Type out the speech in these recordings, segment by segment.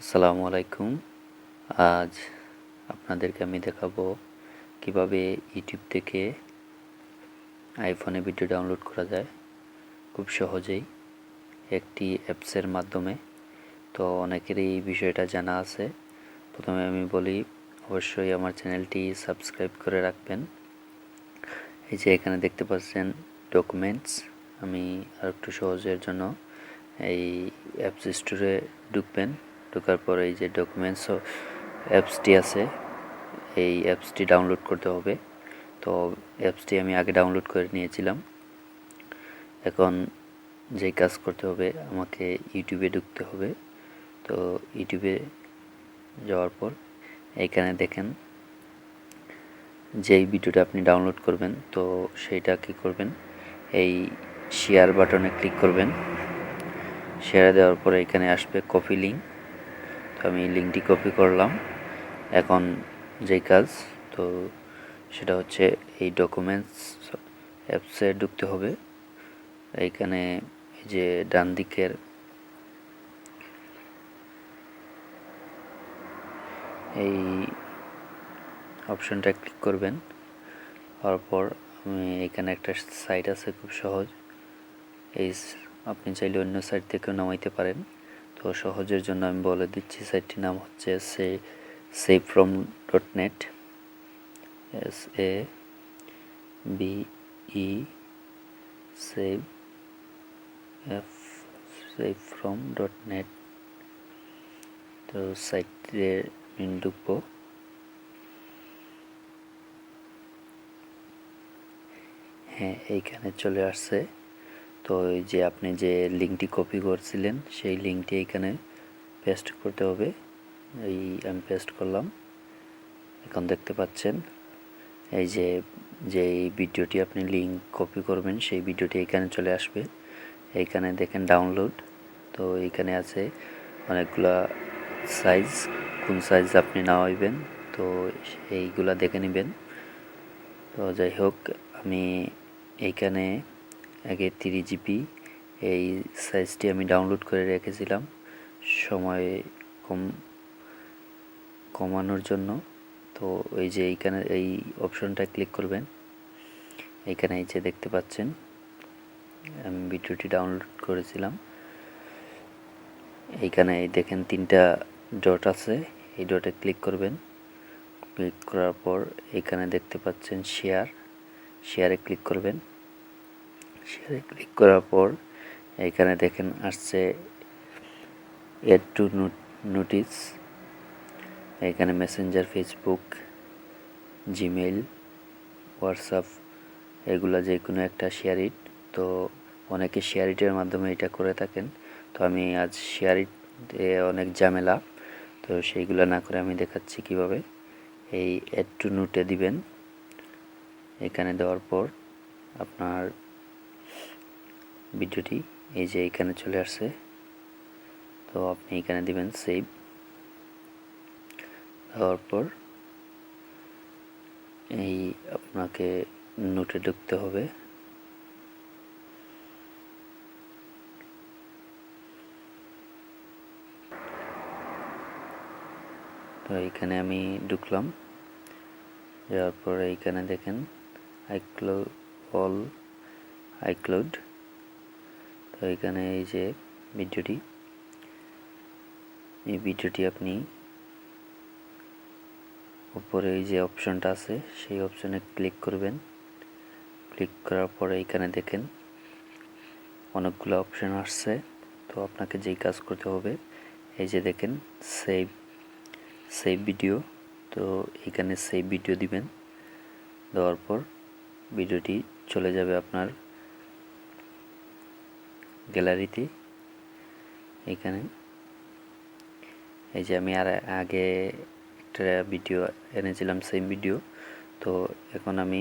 আসসালামু আলাইকুম। আজ আপনাদেরকে আমি দেখাবো কীভাবে ইউটিউব থেকে আইফোনে ভিডিও ডাউনলোড করা যায়। খুব সহজেই একটি অ্যাপসের মাধ্যমে। তো অনেকেরই এই বিষয়টা জানা আছে। প্রথমে আমি বলি, অবশ্যই আমার চ্যানেলটি সাবস্ক্রাইব করে রাখবেন। এই যে এখানে দেখতে পাচ্ছেন ডকুমেন্টস আমি আর একটু সহজের জন্য এই অ্যাপস স্টোরে ঢুকবেন। ঢোকার পর এই যে ডকুমেন্টস অ্যাপসটি আছে, এই অ্যাপসটি ডাউনলোড করতে হবে। তো অ্যাপসটি আমি আগে ডাউনলোড করে নিয়েছিলাম। এখন যেই কাজ করতে হবে, আমাকে ইউটিউবে ঢুকতে হবে। তো ইউটিউবে যাওয়ার পর এইখানে দেখেন, যেই ভিডিওটা আপনি ডাউনলোড করবেন, তো সেইটা কী করবেন? এই শেয়ার বাটনে ক্লিক করবেন। শেয়ার দেওয়ার পরে এখানে আসবে কপি লিঙ্ক আমি লিঙ্কটি কপি করলাম। এখন যেই কাজ, তো সেটা হচ্ছে এই ডকুমেন্টস অ্যাপসে ঢুকতে হবে। এইখানে এই যে ডান দিকের এই অপশনটা ক্লিক করবেন। তারপর আমি এখানে একটা সাইট আছে খুব সহজ। এই আপনি চাইলে অন্য সাইট থেকেও নামাইতে পারেন। সহজের জন্য আমি বলে দিচ্ছি সাইটটির নাম হচ্ছে সে save from dot net S A B E save F save from dot net তো সাইটে আমি হ্যাঁ এইখানে চলে আসছে। তো এই যে আপনি যে লিঙ্কটি কপি করছিলেন, সেই লিঙ্কটি এখানে পেস্ট করতে হবে। এই আমি পেস্ট করলাম। এখন দেখতে পাচ্ছেন, এই যে যে ভিডিওটি আপনি লিঙ্ক কপি করবেন, সেই ভিডিওটি এখানে চলে আসবে। এইখানে দেখেন ডাউনলোড তো এইখানে আছে অনেকগুলা সাইজ কোন সাইজ আপনি নামাইবেন। তো এইগুলা দেখে নেবেন। তো যাই হোক, আমি এইখানে আগে থ্রি জিবি, এই সাইজটি আমি ডাউনলোড করে রেখেছিলাম। সময় কম, কমানোর জন্য। তো এই যে এইখানে, এই অপশনটা ক্লিক করবেন। এইখানে এই যে দেখতে পাচ্ছেন, আমি ভিডিওটি ডাউনলোড করেছিলাম। এইখানে এই দেখেন তিনটা ডট আছে, এই ডটে ক্লিক করবেন। ক্লিক করার পর এখানে দেখতে পাচ্ছেন শেয়ার শেয়ারে ক্লিক করবেন। শেয়ারে ক্লিক করার পর এখানে দেখেন আসছে এড টু নোটিস এখানে মেসেঞ্জার ফেসবুক জিমেইল হোয়াটসঅ্যাপ এগুলো যে কোনো একটা শেয়ার ইট তো অনেকে শেয়ার ইটের মাধ্যমে এটা করে থাকেন। তো আমি আজ শেয়ার ইট অনেক ঝামেলা। তো সেইগুলো না করে আমি দেখাচ্ছি কীভাবে। এই এড টু নোটে দিবেন। এখানে দেওয়ার পর আপনার ভিডিওটি এই যে এখানে চলে আসছে। তো আপনি এখানে দিবেন সেভ দেওয়ার পর এই আপনাকে নোটে ঢুকতে হবে। তো এইখানে আমি ঢুকলাম। যাওয়ার পর এইখানে দেখেন আইক্লাউড অল আইক্লাউড তো এখানে এই যে ভিডিওটি, এই ভিডিওটি আপনি উপরে এই যে অপশনটা আছে, সেই অপশনে ক্লিক করবেন। ক্লিক করার পরে এখানে দেখেন অনেকগুলো অপশন আসছে। তো আপনাকে যেই কাজ করতে হবে, এই যে দেখেন সেভ সেভ ভিডিও তো এখানে সেভ ভিডিও দিবেন। দেওয়ার পর ভিডিওটি চলে যাবে আপনার গ্যালারিতে এখানে। এই যে আমি আর আগে একটা ভিডিও এনেছিলাম, সেম ভিডিও। তো এখন আমি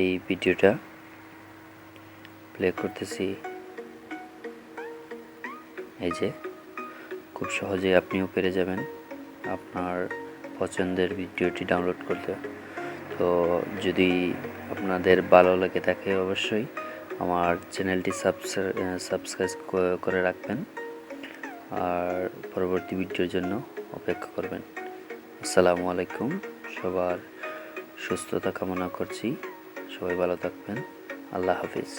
এই ভিডিওটা প্লে করতেছি। এই যে খুব সহজে আপনিও পেরে যাবেন আপনার পছন্দের ভিডিওটি ডাউনলোড করতে। তো যদি আপনাদের ভালো লাগে থাকে অবশ্যই আমার চ্যানেলটি সাবস্ক্রাইব করে রাখবেন। আর পরবর্তী ভিডিওর জন্য অপেক্ষা করবেন। আসসালামু আলাইকুম। সবার সুস্থতা কামনা করছি। সবাই ভালো থাকবেন। আল্লাহ হাফিজ।